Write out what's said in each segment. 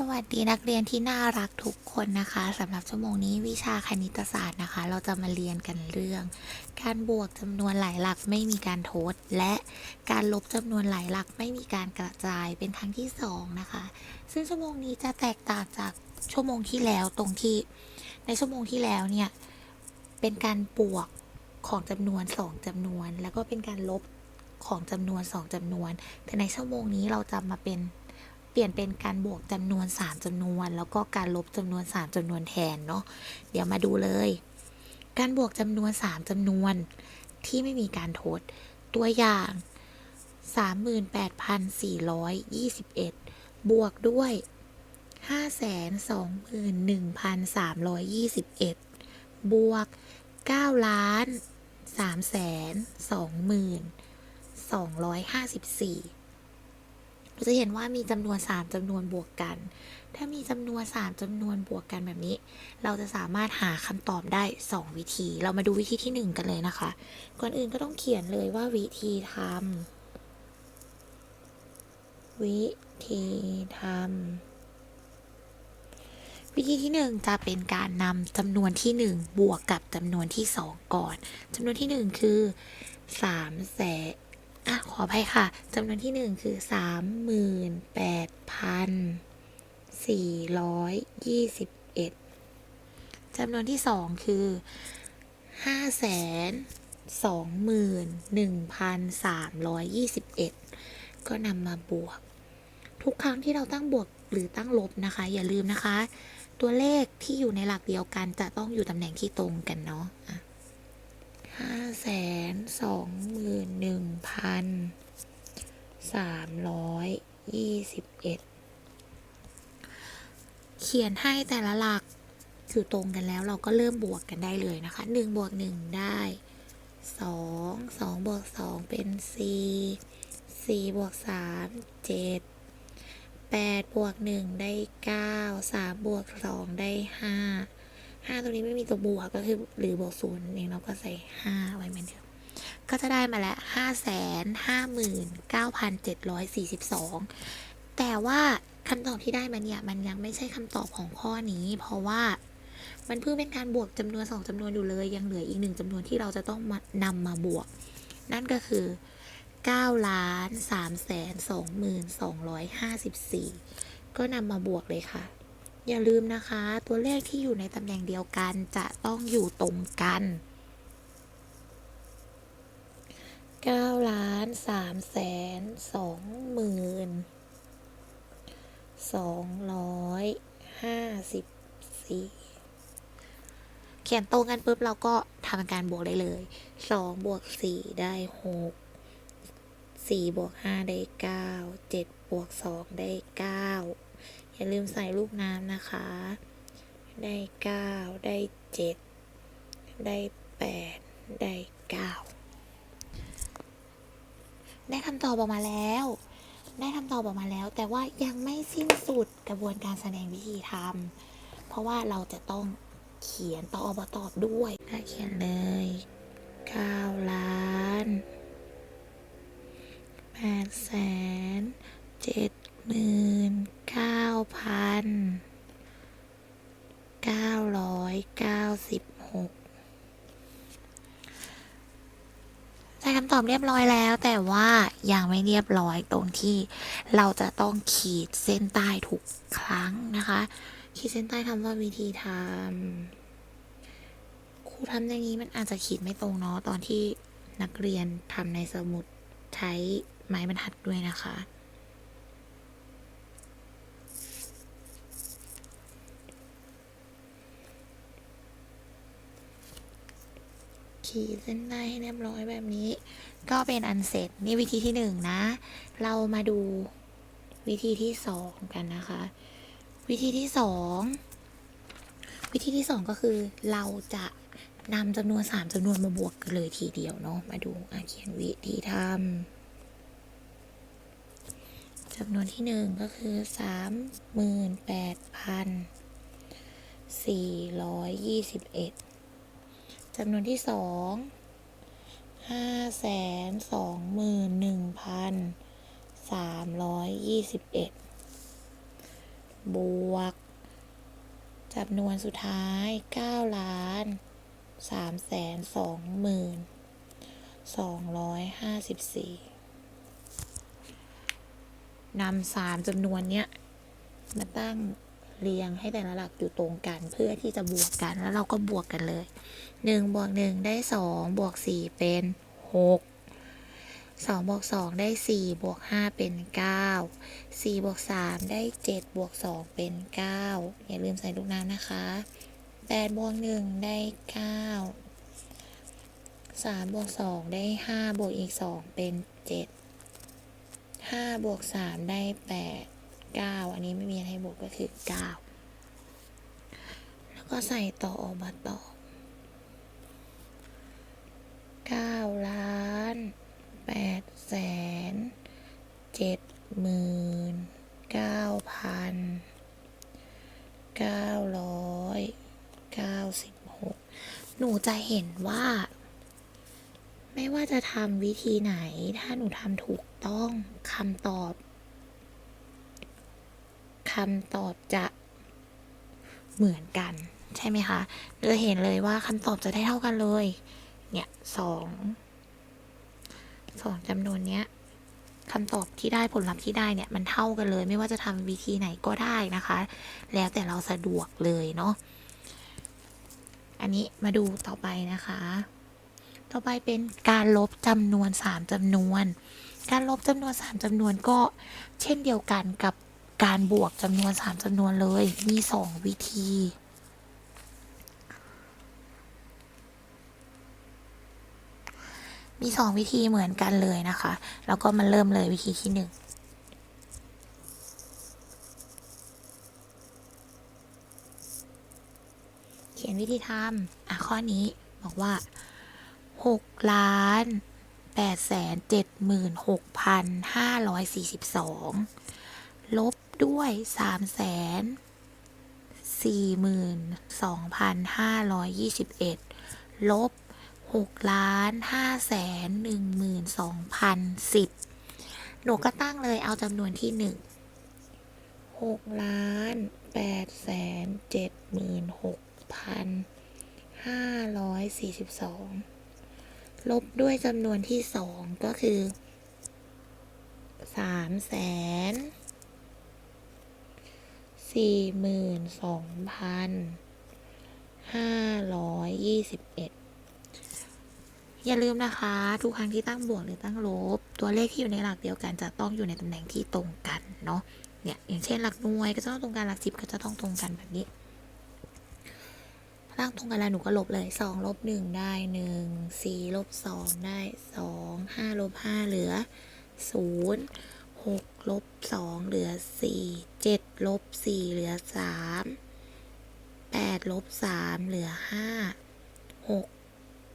สวัสดีนักเรียนที่น่ารักทุกคนนะคะสำหรับชั่วโมงนี้วิชาคณิตศาสตร์นะคะ เราจะมาเรียนกันเรื่อง การบวกจำนวนหลายหลักไม่มีการทด และการลบจำนวนหลายหลักไม่มีการกระจายเป็นครั้งที่สองนะคะ ซึ่งชั่วโมงนี้จะแตกต่างจากชั่วโมงที่แล้วตรงที่ ในชั่วโมงที่แล้วเนี่ยเป็นการบวกของจำนวนสองจำนวน แล้วก็เป็นการลบของจำนวนสองจำนวน แต่ในชั่วโมงนี้เราจะมาเป็น ปลี่ยนเป็นการบวกจำนวน 3จำนวน แล้วก็การลบจำนวน 3จำนวนแทนเนาะเดี๋ยวมาดูเลย การบวกจำนวน 3จำนวนที่ไม่มีการทด ตัวอย่าง 38,421 บวกด้วย 521,321 บวก 9 ล้าน3 2 2 5 4 เราจะเห็นว่ามีจำนวน 3จำนวนบวกกัน ถ้ามีจำนวน 3จำนวนบวกกันแบบนี้ เราจะสามารถหาคำตอบได้ 2 วิธี เรามาดูวิธีที่ 1 กันเลยนะคะ ก่อนอื่นก็ต้องเขียนเลยว่าวิธีทำวิธีทำวิธีที่ 1 จะเป็นการนำจำนวนที่ 1 บวกกับจำนวนที่ 2 ก่อนจำนวนที่ 1 คือ3แสน อะขออภัยค่ะจำนวนที่หนึ่งคือสามหมื่นแปดพันสี่ร้อยยี่สิบเอ็ดจำนวนที่สองคือห้าแสนสองหมื่นหนึ่งพันสามร้อยยี่สิบเอ็ดก็นำมาบวก ทุกครั้งที่เราตั้งบวกหรือตั้งลบนะคะ อย่าลืมนะคะ ตัวเลขที่อยู่ในหลักเดียวกันจะต้องอยู่ตำแหน่งที่ตรงกันเนาะอะ ห้าแสนสองหมื่นหนึ่งพันสามร้อยยี่สิบเอ็ดเขียนให้แต่ละหลักอยู่ตรงกันแล้วเราก็เริ่มบวกกันได้เลยนะคะหนึ่งบวกหนึ่งได้สองสองบวกสองเป็นสี่สี่บวกสามเจ็ดแปดบวกหนึ่งได้เก้าสามบวกสองได้ห้า ห้าตรงนี้ไม่มีตัวบวกก็คือหรือบวกศูนย์เองเราก็ใส่ห้าไว้เหมือนเดิมก็จะได้มาแล้วห้าแสนห้าหมื่นเก้าพันเจ็ดร้อยสี่สิบสองแต่ว่าคำตอบที่ได้มาเนี่ยมันยังไม่ใช่คำตอบของข้อนี้ เพราะว่ามันเพิ่งเป็นการบวกจำนวนสองจำนวนอยู่เลยยังเหลืออีกหนึ่งจำนวนที่เราจะต้องมานำมาบวก นั่นก็คือ9ล้าน3แสน2หมื่น254 ก็นำมาบวกเลยค่ะ อย่าลืมนะคะ ตัวเลขที่อยู่ในตำแหน่งเดียวกันจะต้องอยู่ตรงกัน9ล้าน3แสน2หมื่น254 เขียนตรงกันปุ๊บเราก็ทำการบวกได้เลย 2 บวก 4 ได้ 6 4 บวก 5 ได้ 9 7 บวก 2 ได้ 9 อย่าลืมใส่ลูกน้ำนะคะ ได้ 9 ได้ 7 ได้ 8 ได้ 9 ได้คำตอบออกมาแล้ว ได้คำตอบออกมาแล้ว แต่ว่ายังไม่สิ้นสุดกระบวนการแสดงวิธีทำเพราะว่าเราจะต้องเขียนตอบตอบด้วยถ้าเขียนเลย 9 ล้าน8แสน7หมื่น9 พัน996ได้คำตอบเรียบร้อยแล้ว แต่ว่ายังไม่เรียบร้อยตรงที่เราจะต้องขีดเส้นใต้ทุกครั้งนะคะ ขีดเส้นใต้คำว่าวิธีทำครูทำอย่างนี้มันอาจจะขีดไม่ตรงเนาะตอนที่นักเรียนทำในสมุดใช้ไม้บรรทัดด้วยนะคะ ขีดเส้นใต้ให้เรียบร้อยแบบนี้ ก็เป็นอันเสร็จนี่วิธีที่หนึ่งนะ เรามาดูวิธีที่สองกันนะคะ วิธีที่สองวิธีที่สองก็คือเราจะนำจำนวนสามจำนวนมาบวกกันเลยทีเดียวเนาะมาดูอะเขียนวิธีทำจำนวนที่หนึ่งก็คือสามหมื่นแปดพันสี่ร้อยยี่สิบเอ็ด จำนวนที่สองห้าแสนสองหมื่นหนึ่งพันสามร้อยยี่สิบเอ็ดบวกจำนวนสุดท้ายเก้าล้านสามแสนสองหมื่นสองร้อยห้าสิบสี่นำสามจำนวนเนี้ยมาตั้ง เรียงให้แต่ละหลักอยู่ตรงกัน เพื่อที่จะบวกกันแล้วเราก็บวกกันเลยหนึ่งบวกหนึ่งได้สองบวกสี่เป็นหกสองบวกสองได้สี่บวกห้าเป็นเก้าสี่บวกสามได้เจ็ดบวกสองเป็นเก้าอย่าลืมใส่ลูกน้ำนะคะแปดบวกหนึ่งได้เก้าสามบวกสองได้ห้าบวกอีกสองเป็นเจ็ดห้าบวกสามได้แปดเก้าอันนี้ไม่มีอะไรบวกก็คือเก้าแล้วก็ใส่ต่อออกมาต่อเก้าล้านแปดแสนเจ็ดหมื่นเก้าพันเก้าร้อยเก้าสิบหกหนูจะเห็นว่า ไม่ว่าจะทำวิธีไหน ถ้าหนูทำถูกต้องคำตอบ คำตอบจะเหมือนกัน ใช่ไหมคะเราเห็นเลยว่าคำตอบจะได้เท่ากันเลย เนี่ยสองสองจำนวนเนี้ยคำตอบที่ได้ผลลัพธ์ที่ได้เนี่ยมันเท่ากันเลย ไม่ว่าจะทำวิธีไหนก็ได้นะคะ แล้วแต่เราสะดวกเลยเนาะอันนี้มาดูต่อไปนะคะ ต่อไปเป็นการลบจำนวนสามจำนวน การลบจำนวนสามจำนวนก็เช่นเดียวกันกับ การบวกจำนวนสามจำนวนเลย มีสองวิธี มีสองวิธีเหมือนกันเลยนะคะ แล้วก็มาเริ่มเลยวิธีที่หนึ่งเขียนวิธีทำอะข้อนี้บอกว่าหกล้านแปดแสนเจ็ดหมื่นหกพันห้าร้อยสี่สิบสองลบ ด้วยสามแสนสี่หมื่นสองพันห้าร้อยยี่สิบเอ็ดลบหกล้านห้าแสนหนึ่งหมื่นสองพันสิบหนูก็ตั้งเลยเอาจำนวนที่หนึ่งหกล้านแปดแสนเจ็ดหมื่นหกพันห้าร้อยสี่สิบสองลบด้วยจำนวนที่สองก็คือสามแสน สี่หมื่นสองพันห้าร้อยยี่สิบเอ็ดอย่าลืมนะคะ ทุกครั้งที่ตั้งบวกหรือตั้งลบ ตัวเลขที่อยู่ในหลักเดียวกันจะต้องอยู่ในตำแหน่งที่ตรงกันเนาะเนี่ยอย่างเช่นหลักหน่วยก็จะต้องตรงกันหลักสิบก็จะต้องตรงกันแบบนี้ร่างตรงกันแล้วหนูก็ลบเลยสองลบหนึ่งได้หนึ่งสี่ลบสองได้สองห้าลบห้าเหลือศูนย์ หกลบสองเหลือสี่เจ็ดลบสี่เหลือสามแปดลบสามเหลือห้าหก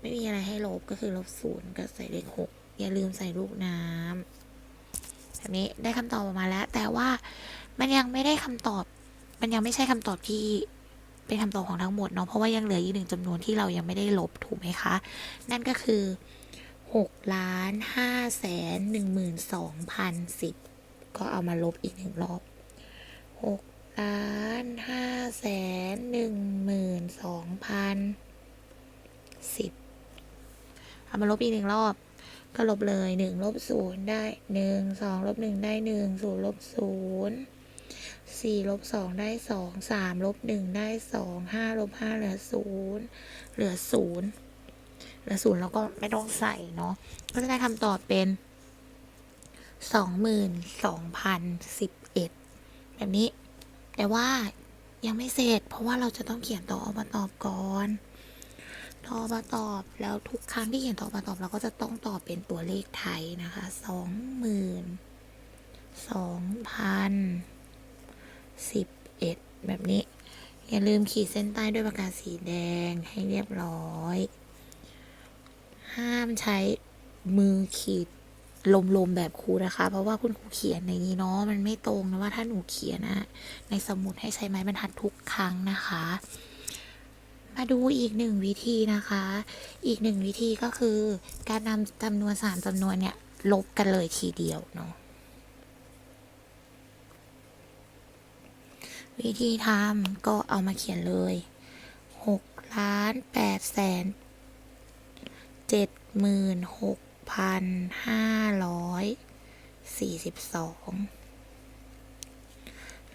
ไม่มีอะไรให้ลบก็คือลบศูนย์ก็ใส่เลขหกอย่าลืมใส่ลูกน้ำแบบนี้ได้คำตอบออกมาแล้ว แต่ว่ามันยังไม่ได้คำตอบ มันยังไม่ใช่คำตอบที่เป็นคำตอบของทั้งหมดเนาะเพราะว่ายังเหลืออีกหนึ่งจำนวนที่เรายังไม่ได้ลบถูกไหมคะ นั่นก็คือ 6ล้าน5แสน1 2 0 1 0 ก็เอามาลบอีกหนึ่งรอบ 6 ล้าน5แสน1 2 0 10 เอามาลบอีกหนึ่งรอบ ก็ลบเลย 1 ลบ 0 ได้ 1 2 ลบ 1 ได้ 1 0 ลบ 0 4ลบ2ได้ 2 3 ลบ 1 ได้ 2 5 ลบ 5 เหลือ 0 เหลือ 0 และศูนย์เราก็ไม่ต้องใส่เนาะก็จะได้คำตอบเป็นสองหมื่นสองพันสิบเอ็ดแบบนี้ แต่ว่ายังไม่เสร็จ เพราะว่าเราจะต้องเขียนต่อออมาตอบก่อนตอบมาตอบแล้วทุกครั้งที่เขียนต่อมาตอบเราก็จะต้องตอบเป็นตัวเลขไทยนะคะสองหมื่นสองพันสิบเอ็ดแบบนี้ อย่าลืมขีดเส้นใต้ด้วยปากกาสีแดงให้เรียบร้อย ห้ามใช้มือขีดลมๆแบบครูนะคะ เพราะว่าคุณครูเขียนในนี้เนาะมันไม่ตรงนะว่าถ้าหนูเขียนนะในสมุดให้ใช้ไม้บรรทัดทุกครั้งนะคะ มาดูอีกหนึ่งวิธีนะคะ อีกหนึ่งวิธีก็คือ การนำจำนวนสามจำนวนเนี่ยลบกันเลยทีเดียวเนาะวิธีทำก็เอามาเขียนเลยหกล้านแปดแสน เจ็ดหมื่นหกพันห้าร้อยสี่สิบสอง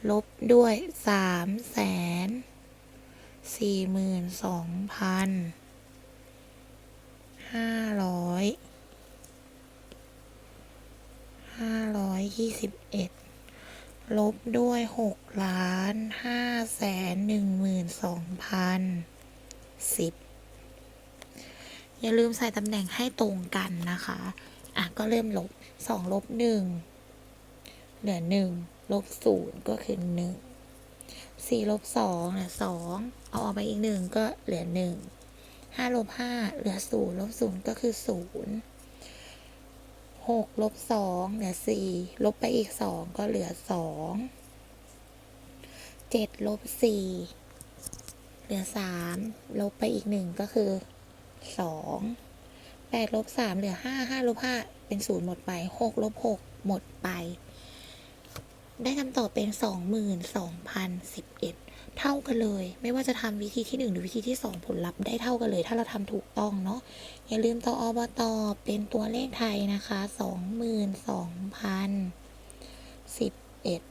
ลบด้วยสามแสนสี่หมื่นสองพันห้าร้อยห้าร้อยยี่สิบเอ็ดลบด้วยหกล้านห้าแสนหนึ่งหมื่นสองพันสิบ อย่าลืมใส่ตำแหน่งให้ตรงกันนะคะ อะ ก็เริ่มลบสองลบหนึ่งเหลือหนึ่งลบศูนย์ก็คือหนึ่งสี่ลบสองเหลือสองเอาออกไปอีกหนึ่งก็เหลือหนึ่งห้าลบห้าเหลือศูนย์ลบศูนย์ก็คือศูนย์หกลบสองเหลือสี่ลบไปอีกสองก็เหลือสองเจ็ดลบสี่เหลือสามลบไปอีกหนึ่งก็คือ สองแปดลบสามเหลือห้าห้าลบห้าเป็นศูนย์หมดไปหกลบหกหมดไป ได้คำตอบเป็นสองหมื่นสองพันสิบเอ็ดเท่ากันเลย ไม่ว่าจะทำวิธีที่หนึ่งหรือวิธีที่สองผลลัพธ์ได้เท่ากันเลย ถ้าเราทำถูกต้องเนาะอย่าลืมตัวอบตเป็นตัวเลขไทยนะคะสองหมื่นสองพันสิบเอ็ด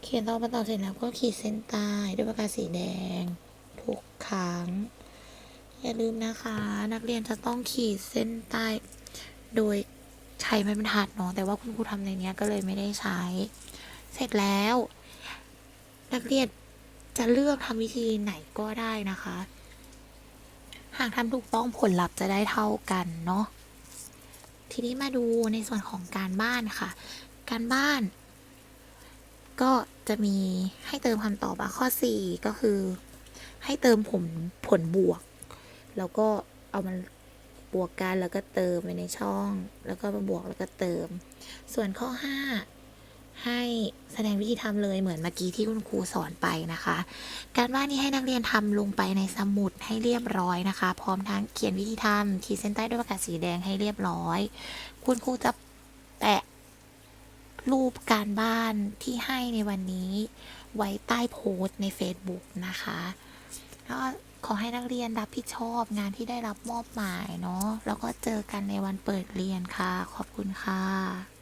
เขียนตัวอบตเสร็จแล้วก็ขีดเส้นใต้ด้วยปากกาสีแดง ทุกครั้ง อย่าลืมนะคะ นักเรียนจะต้องขีดเส้นใต้ โดยใช้ไม้บรรทัดเนาะแต่ว่าคุณครูทำในเนี้ยก็เลยไม่ได้ใช้ เสร็จแล้ว นักเรียนจะเลือกทำวิธีไหนก็ได้นะคะ หากทำถูกต้องผลลัพธ์จะได้เท่ากันเนาะทีนี้มาดูในส่วนของการบ้านค่ะ การบ้าน ก็จะมีให้เติมคำตอบอะข้อ 4 ก็คือ ให้เติมผลผลบวก แล้วก็เอามันบวกกันแล้วก็เติมไปในช่อง แล้วก็มาบวกแล้วก็เติม ส่วนข้อ 5 ให้แสดงวิธีทำเลยเหมือนเมื่อกี้ที่คุณครูสอนไปนะคะ การบ้านนี้ให้นักเรียนทำลงไปในสมุดให้เรียบร้อยนะคะ พร้อมทั้งเขียนวิธีทำขีดเส้นใต้ด้วยปากกาสีแดงให้เรียบร้อย คุณครูจะแปะรูปการบ้านที่ให้ในวันนี้ ไว้ใต้โพสต์ใน Facebook นะคะแล้วก็ ขอให้นักเรียนรับผิดชอบงานที่ได้รับมอบหมายเนาะแล้วก็เจอกันในวันเปิดเรียนค่ะ ขอบคุณค่ะ